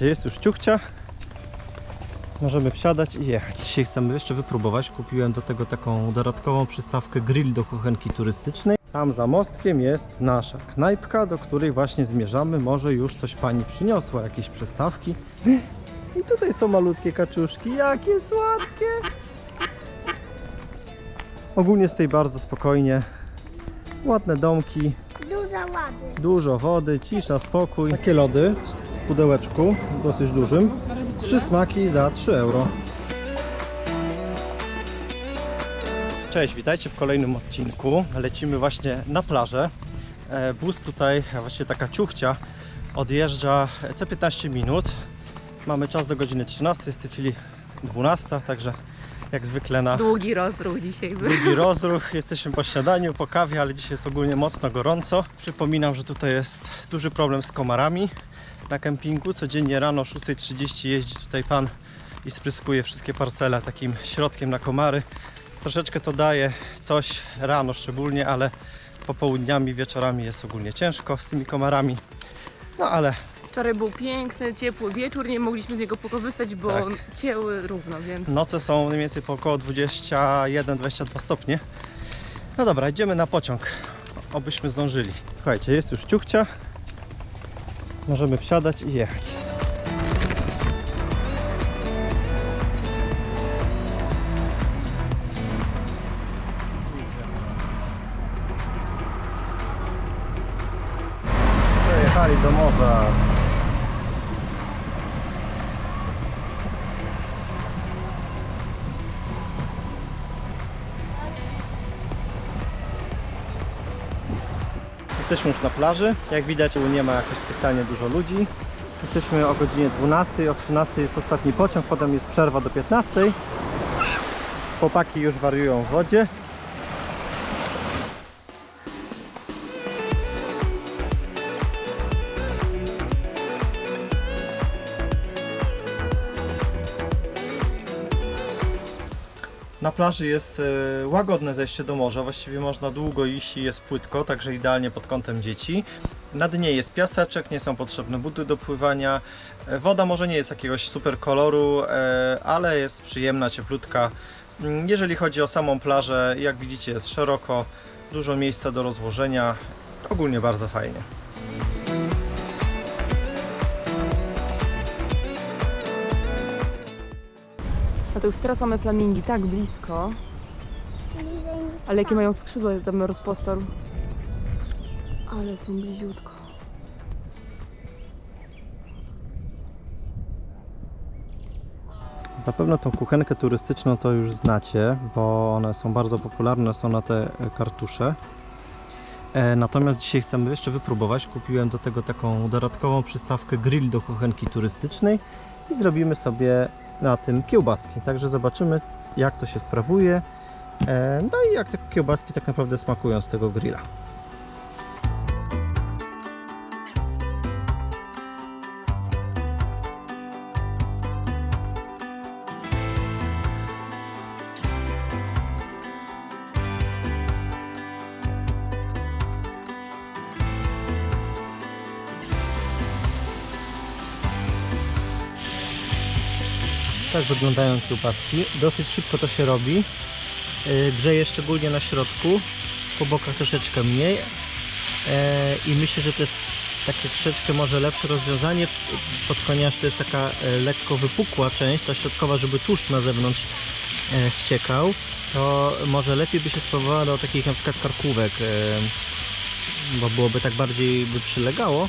Jest już ciuchcia. Możemy wsiadać i jechać. Dzisiaj chcemy jeszcze wypróbować. Kupiłem do tego taką dodatkową przystawkę grill do kuchenki turystycznej. Tam za mostkiem jest nasza knajpka, do której właśnie zmierzamy. Może już coś pani przyniosła, jakieś przystawki. I tutaj są malutkie kaczuszki. Jakie słodkie! Ogólnie z tej bardzo spokojnie. Ładne domki, Duża łady. Dużo wody, cisza, spokój. Takie lody pudełeczku, dosyć dużym. Trzy smaki za 3 euro. Cześć, witajcie w kolejnym odcinku. Lecimy właśnie na plażę. E, Bus tutaj, a właściwie taka ciuchcia, odjeżdża co 15 minut. Mamy czas do godziny 13, jest w tej chwili 12, także jak zwykle na Długi rozruch dzisiaj był. Długi rozruch, jesteśmy po śniadaniu, po kawie, ale dzisiaj jest ogólnie mocno gorąco. Przypominam, że tutaj jest duży problem z komarami na kempingu. Codziennie rano o 6.30 jeździ tutaj pan i spryskuje wszystkie parcele takim środkiem na komary. Troszeczkę to daje coś rano szczególnie, ale popołudniami, wieczorami jest ogólnie ciężko z tymi komarami. No ale Wczoraj był piękny, ciepły wieczór, nie mogliśmy z niego pokorzystać, bo Tak. cięły równo, więc Noce są mniej więcej po około 21-22 stopnie. No dobra, idziemy na pociąg, obyśmy zdążyli. Słuchajcie, jest już ciuchcia. Możemy wsiadać i jechać. Dojechali do morza. Jesteśmy już na plaży. Jak widać nie ma jakoś specjalnie dużo ludzi. Jesteśmy o godzinie 12, o 13 jest ostatni pociąg, potem jest przerwa do 15. Chłopaki już wariują w wodzie. Plaży jest e, łagodne zejście do morza, właściwie można długo iść i jest płytko, także idealnie pod kątem dzieci. Na dnie jest piaseczek, nie są potrzebne buty do pływania. E, Woda może nie jest jakiegoś super koloru, e, ale jest przyjemna, cieplutka. Mm, Jeżeli chodzi o samą plażę, jak widzicie jest szeroko, dużo miejsca do rozłożenia, ogólnie bardzo fajnie. To już teraz mamy flamingi tak blisko, ale jakie mają skrzydła, tam rozpostarł. Ale są bliziutko. Zapewne tą kuchenkę turystyczną to już znacie, bo one są bardzo popularne, są na te kartusze. E, Natomiast dzisiaj chcemy jeszcze wypróbować. Kupiłem do tego taką dodatkową przystawkę grill do kuchenki turystycznej i zrobimy sobie na tym kiełbaski. Także zobaczymy jak to się sprawuje. E, No i jak te kiełbaski tak naprawdę smakują z tego grilla. Tak wyglądają kiełbaski. Dosyć szybko to się robi. Grzeje szczególnie na środku, po bokach troszeczkę mniej. E, I myślę, że to jest takie troszeczkę może lepsze rozwiązanie, ponieważ to jest taka e, lekko wypukła część, ta środkowa, żeby tłuszcz na zewnątrz e, ściekał, to może lepiej by się spróbowała do takich na przykład karkówek, e, bo byłoby tak bardziej by przylegało,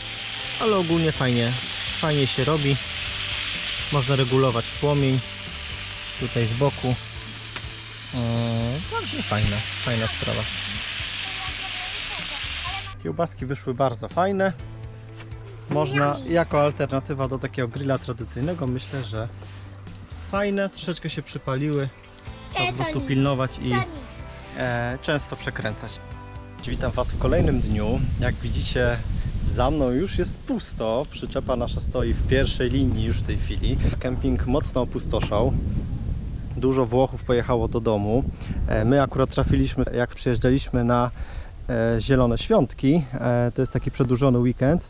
ale ogólnie fajnie, fajnie się robi. Można regulować płomień tutaj z boku. Także fajna, fajna sprawa. Kiełbaski wyszły bardzo fajne. Można jako alternatywa do takiego grilla tradycyjnego myślę, że fajne, troszeczkę się przypaliły. Trzeba po prostu pilnować i e, często przekręcać. Witam Was w kolejnym dniu. Jak widzicie, za mną już jest pusto. Przyczepa nasza stoi w pierwszej linii już w tej chwili. Kemping mocno opustoszał. Dużo Włochów pojechało do domu. E, My akurat trafiliśmy, jak przyjeżdżaliśmy na e, Zielone Świątki. E, To jest taki przedłużony weekend.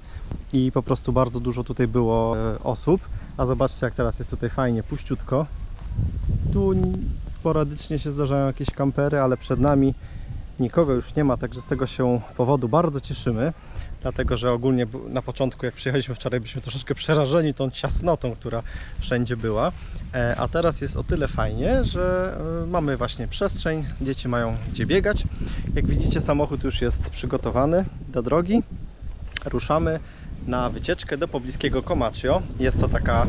i po prostu bardzo dużo tutaj było osób. A zobaczcie jak teraz jest tutaj fajnie, puściutko. Tu sporadycznie się zdarzają jakieś kampery, ale przed nami nikogo już nie ma, także z tego się powodu bardzo cieszymy. Dlatego, że ogólnie na początku, jak przyjechaliśmy wczoraj, byliśmy troszeczkę przerażeni tą ciasnotą, która wszędzie była. E, A teraz jest o tyle fajnie, że e, mamy właśnie przestrzeń, dzieci mają gdzie biegać. Jak widzicie, samochód już jest przygotowany do drogi. Ruszamy na wycieczkę do pobliskiego Comacchio. Jest to taka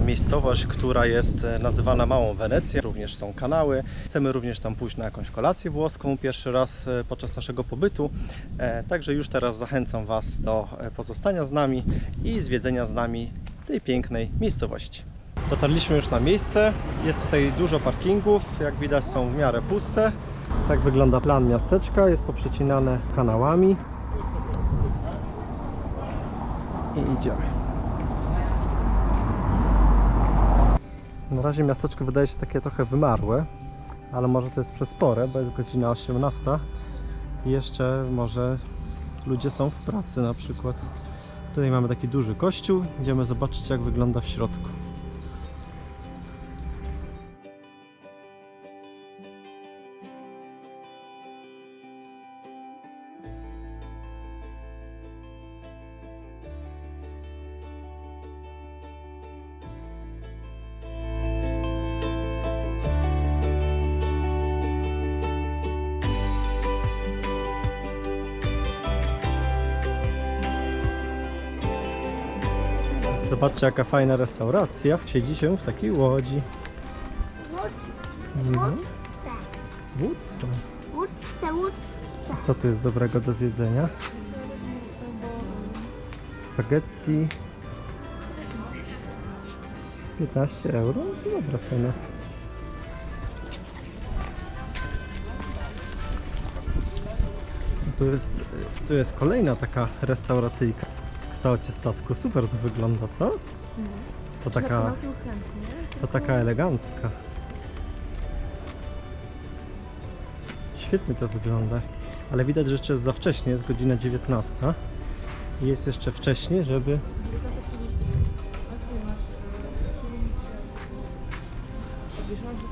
miejscowość, która jest e, nazywana Małą Wenecją. Również są kanały. Chcemy również tam pójść na jakąś kolację włoską pierwszy raz e, podczas naszego pobytu. E, także już teraz zachęcam Was do e, pozostania z nami i zwiedzenia z nami tej pięknej miejscowości. Dotarliśmy już na miejsce. Jest tutaj dużo parkingów. Jak widać są w miarę puste. Tak wygląda plan miasteczka. Jest poprzecinane kanałami. I idziemy. Na razie miasteczko wydaje się takie trochę wymarłe, ale może to jest przez porę, bo jest godzina 18 i jeszcze może ludzie są w pracy na przykład. Tutaj mamy taki duży kościół, idziemy zobaczyć jak wygląda w środku. Zobaczcie jaka fajna restauracja. Siedzi się w takiej łodzi. Mhm. Wódce. Łódźce, łódźce. Co tu jest dobrego do zjedzenia? Spaghetti. 15 euro? Dobra cena. Tu jest, tu jest kolejna taka restauracyjka kształcie statku. Super to wygląda, co? To taka, to taka elegancka. Świetnie to wygląda. Ale widać, że jeszcze jest za wcześnie, jest godzina 19. I jest jeszcze wcześnie, żeby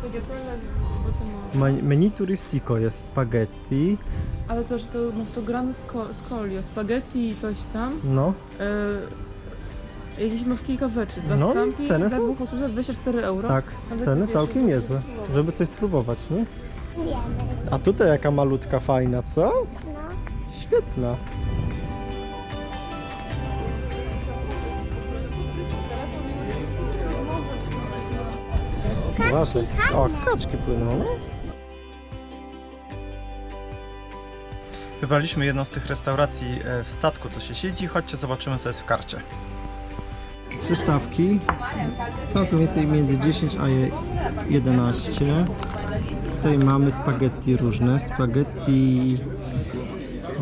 Wiesz, bo co Menu turistico jest spaghetti, Ale to, że to masz to grane sko- scolio, spaghetti i coś tam. no, Yy, jakieś masz kilka rzeczy. Dla No i scampi, ceny dla są- dwóch osób za 24 euro. tak, Ale ceny sobie całkiem żeby niezłe, spróbować. żeby coś spróbować, nie? Wiemy. A tutaj jaka malutka fajna, co? No. Świetna. Uważaj. O, kaczki płyną, no. Wybraliśmy jedną z tych restauracji e, w statku, co się siedzi. Chodźcie, zobaczymy, co jest w karcie. Przystawki. Są tu więcej między 10 a je- 11. Tutaj mamy spaghetti różne. Spaghetti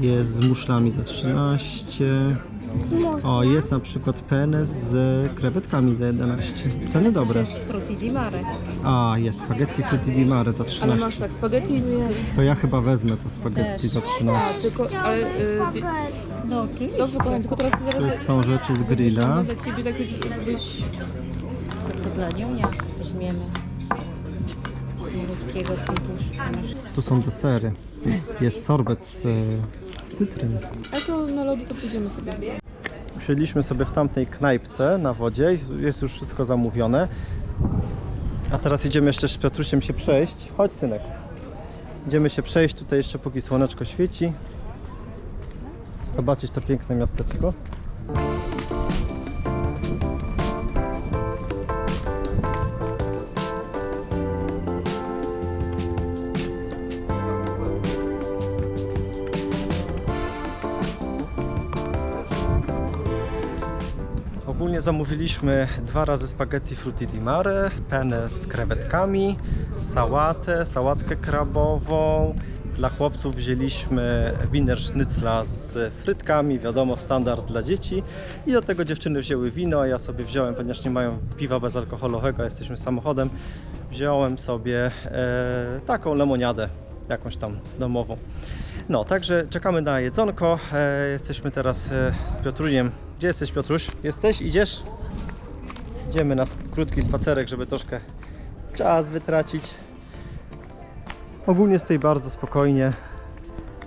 jest z muszlami za 13. O, jest na przykład penne z krewetkami za 11. Ceny dobre. Frutti di mare. A, jest spaghetti frutti di mare za Ale 13. masz tak, spaghetti z... To ja chyba wezmę to spaghetti za 13. Tylko, ale... Spaghetti. No oczywiście. dobrze, kochani, tylko teraz Tu zaraz... są rzeczy z grilla. Dla Ciebie takie, żebyś... To dla nią nie weźmiemy. Malutkiego typuszka. Tu są desery. Jest sorbet z, e, z cytryn. Ale to na lody to pójdziemy sobie. Usiedliśmy sobie w tamtej knajpce na wodzie. Jest już wszystko zamówione. A teraz idziemy jeszcze z Piotrusiem się przejść. Chodź synek. Idziemy się przejść tutaj jeszcze póki słoneczko świeci. Zobaczyć to piękne miasteczko. Ogólnie zamówiliśmy dwa razy spaghetti frutti di mare, penne z krewetkami, sałatę, sałatkę krabową. Dla chłopców wzięliśmy winer sznycla z frytkami, wiadomo, standard dla dzieci. I do tego dziewczyny wzięły wino, a ja sobie wziąłem, ponieważ nie mają piwa bezalkoholowego, jesteśmy samochodem, wziąłem sobie e, taką lemoniadę, jakąś tam domową. No, także czekamy na jedzonko. E, jesteśmy teraz e, z Piotruniem. Gdzie jesteś, Piotruś? Jesteś? Idziesz? Idziemy na krótki spacerek, żeby troszkę czas wytracić. Ogólnie tutaj bardzo spokojnie.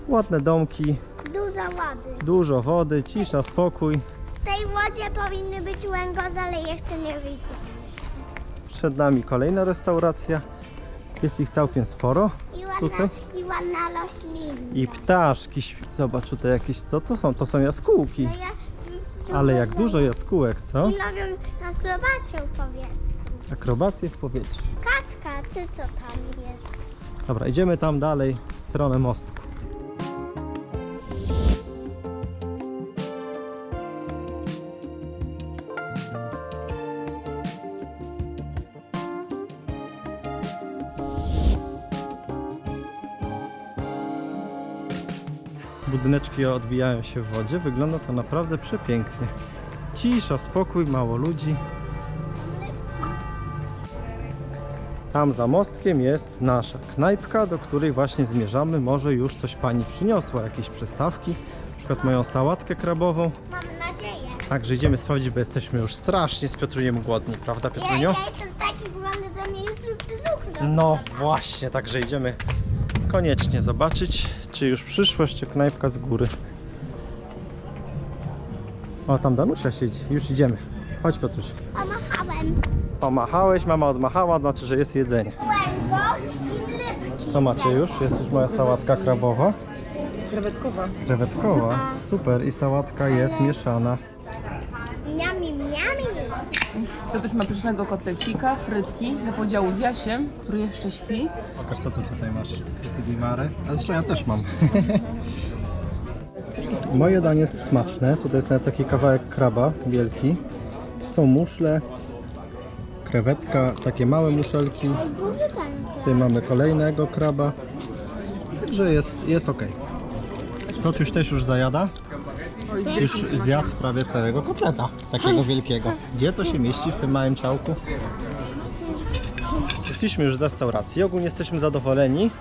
Ładne domki, Dużo wody. dużo wody, cisza, spokój. W tej wodzie powinny być łęgozy, ale je chcę nie widzieć. Przed nami kolejna restauracja. Jest ich całkiem sporo. I ładna, Tutaj? i ładna roślina. I ptaszki. Zobacz tutaj jakieś. Co to są? To są jaskółki. No ja, Ale jak dużo jaskółek, co? I robią akrobację w powietrzu. Akrobacje w powietrzu. Kaczka, czy co tam jest? Dobra, idziemy tam dalej, w stronę mostku. Budyneczki odbijają się w wodzie. Wygląda to naprawdę przepięknie. Cisza, spokój, mało ludzi. Tam za mostkiem jest nasza knajpka, do której właśnie zmierzamy. Może już coś pani przyniosła, jakieś przystawki, na przykład moją sałatkę krabową. Mam nadzieję. Także idziemy sprawdzić, bo jesteśmy już strasznie z Piotruniem głodni, prawda Ja, Piotrunio? ja jestem taki głodny, że mnie już brzuch. No właśnie, także idziemy koniecznie zobaczyć, czy już przyszłaś, czy knajpka z góry. O, tam Danusia siedzi, już idziemy. Chodź Piotruś. Omachałem Pomachałeś, mama odmachała, znaczy, że jest jedzenie. łęgos i rybki. Co macie już? Jest już moja sałatka krabowa. Krewetkowa. Krewetkowa, super i sałatka jest mieszana. Też ma pysznego kotlecika, frytki na podziału z Jasiem, który jeszcze śpi. Pokaż co ty tutaj masz, ty di mare. A zresztą ja też mam. Moje danie jest smaczne, tutaj jest nawet taki kawałek kraba wielki. Są muszle, krewetka, takie małe muszelki. Tutaj mamy kolejnego kraba. Także jest, jest ok. Piotruś też już zajada. Już zjadł prawie całego kotleta, takiego wielkiego. Gdzie to się mieści w tym małym ciałku? Wyszliśmy już z restauracji, ogólnie jesteśmy zadowoleni.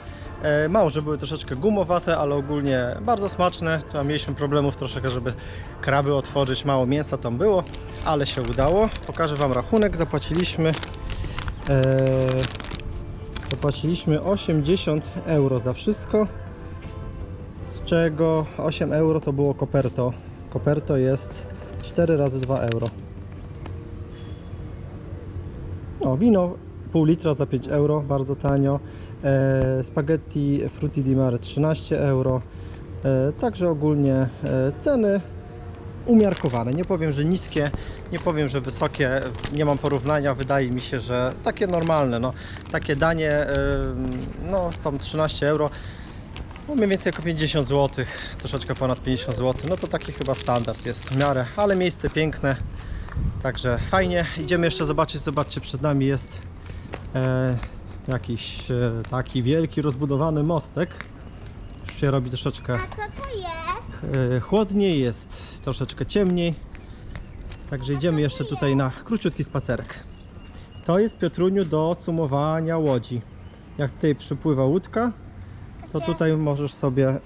E, Mało, że były troszeczkę gumowate, ale ogólnie bardzo smaczne. Tam mieliśmy problemów troszeczkę, żeby kraby otworzyć, mało mięsa tam było, ale się udało. Pokażę Wam rachunek, zapłaciliśmy e, zapłaciliśmy 80 euro za wszystko, czego 8 euro to było koperto. Koperto jest 4 razy 2 euro. O, wino pół litra za 5 euro, bardzo tanio. E, spaghetti frutti di mare 13 euro. E, także ogólnie e, ceny umiarkowane. Nie powiem, że niskie, nie powiem, że wysokie. Nie mam porównania. Wydaje mi się, że takie normalne. No, takie danie, e, no tam 13 euro. No mniej więcej jako 50 zł, troszeczkę ponad 50 zł. No to taki chyba standard jest w miarę, ale miejsce piękne. Także fajnie. Idziemy jeszcze zobaczyć. Zobaczcie, przed nami jest e, jakiś e, taki wielki, rozbudowany mostek. Już się robi troszeczkę A co to jest? e, chłodniej, jest troszeczkę ciemniej. Także idziemy jeszcze tutaj na króciutki spacerek. To jest Piotruniu do cumowania łodzi. Jak tutaj przypływa łódka, to tutaj możesz sobie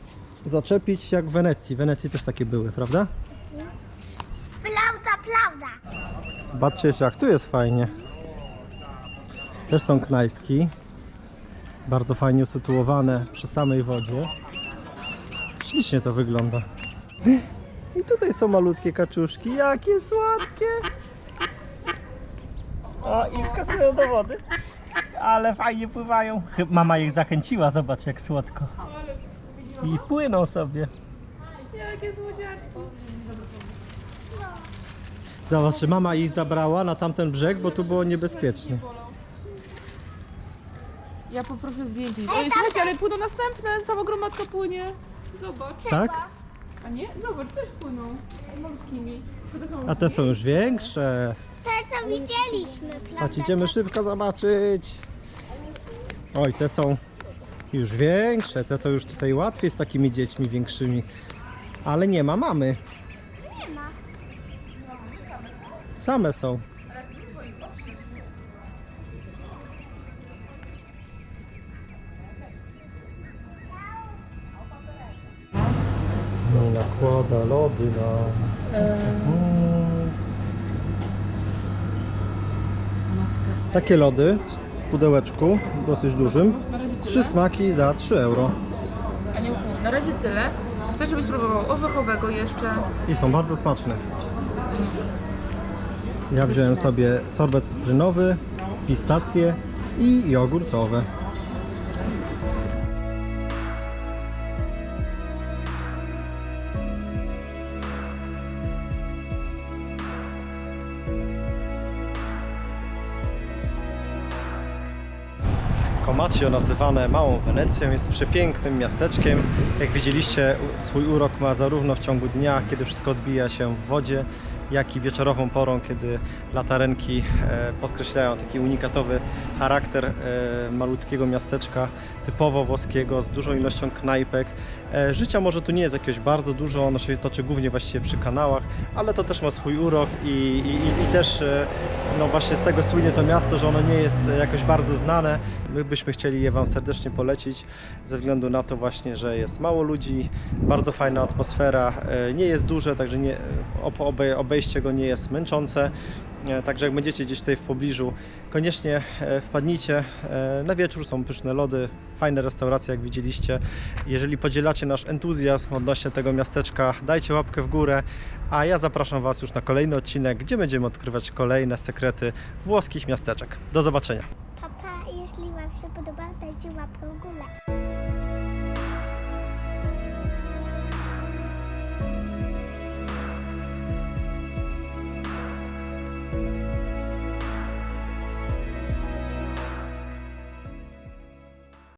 zaczepić jak w Wenecji. W Wenecji też takie były, prawda? Plauta, plauta. Zobaczcie jak tu jest fajnie. Też są knajpki. Bardzo fajnie usytuowane przy samej wodzie. Ślicznie to wygląda. I tutaj są malutkie kaczuszki. Jakie słodkie! O, i wskakują do wody. Ale fajnie pływają. Chyba mama ich zachęciła, zobacz jak słodko. I płyną sobie. Zobacz, że mama ich zabrała na tamten brzeg, bo tu było niebezpiecznie. Ja poproszę zdjęcie. Ej, słuchajcie, ale płyną następne, cała gromadka płynie. Zobacz. Tak? A nie? Zobacz, też płyną. Są A te są już większe. Te co widzieliśmy, Chodź, plauta. idziemy szybko zobaczyć. Oj, te są już większe. Te to już tutaj łatwiej z takimi dziećmi większymi. Ale nie ma mamy. Nie ma. Same są. nakłada lody na... Mm. Takie lody w pudełeczku, dosyć dużym. Trzy smaki za 3 euro. Aniołku, na razie tyle. Chcę, żebyś spróbował orzechowego jeszcze. I są bardzo smaczne. Ja wziąłem sobie sorbet cytrynowy, pistacje i jogurtowe. Nazywane Małą Wenecją, jest przepięknym miasteczkiem. Jak widzieliście, swój urok ma zarówno w ciągu dnia, kiedy wszystko odbija się w wodzie, jak i wieczorową porą, kiedy latarenki e, podkreślają taki unikatowy charakter e, malutkiego miasteczka, typowo włoskiego, z dużą ilością knajpek. E, Życia może tu nie jest jakiegoś bardzo dużo, ono się toczy głównie właściwie przy kanałach, ale to też ma swój urok i, i, i- też e, no właśnie z tego słynie to miasto, że ono nie jest jakoś bardzo znane. My byśmy chcieli je Wam serdecznie polecić ze względu na to właśnie, że jest mało ludzi, bardzo fajna atmosfera, e, nie jest duże, także nie, ob- obe, obejście go nie jest męczące. E, Także jak będziecie gdzieś tutaj w pobliżu, koniecznie e, wpadnijcie. E, Na wieczór są pyszne lody, fajne restauracje, jak widzieliście. Jeżeli podzielacie nasz entuzjazm odnośnie tego miasteczka, dajcie łapkę w górę, a ja zapraszam Was już na kolejny odcinek, gdzie będziemy odkrywać kolejne sekrety włoskich miasteczek. Do zobaczenia. Papa, jeśli Wam się podoba, dajcie łapkę w górę.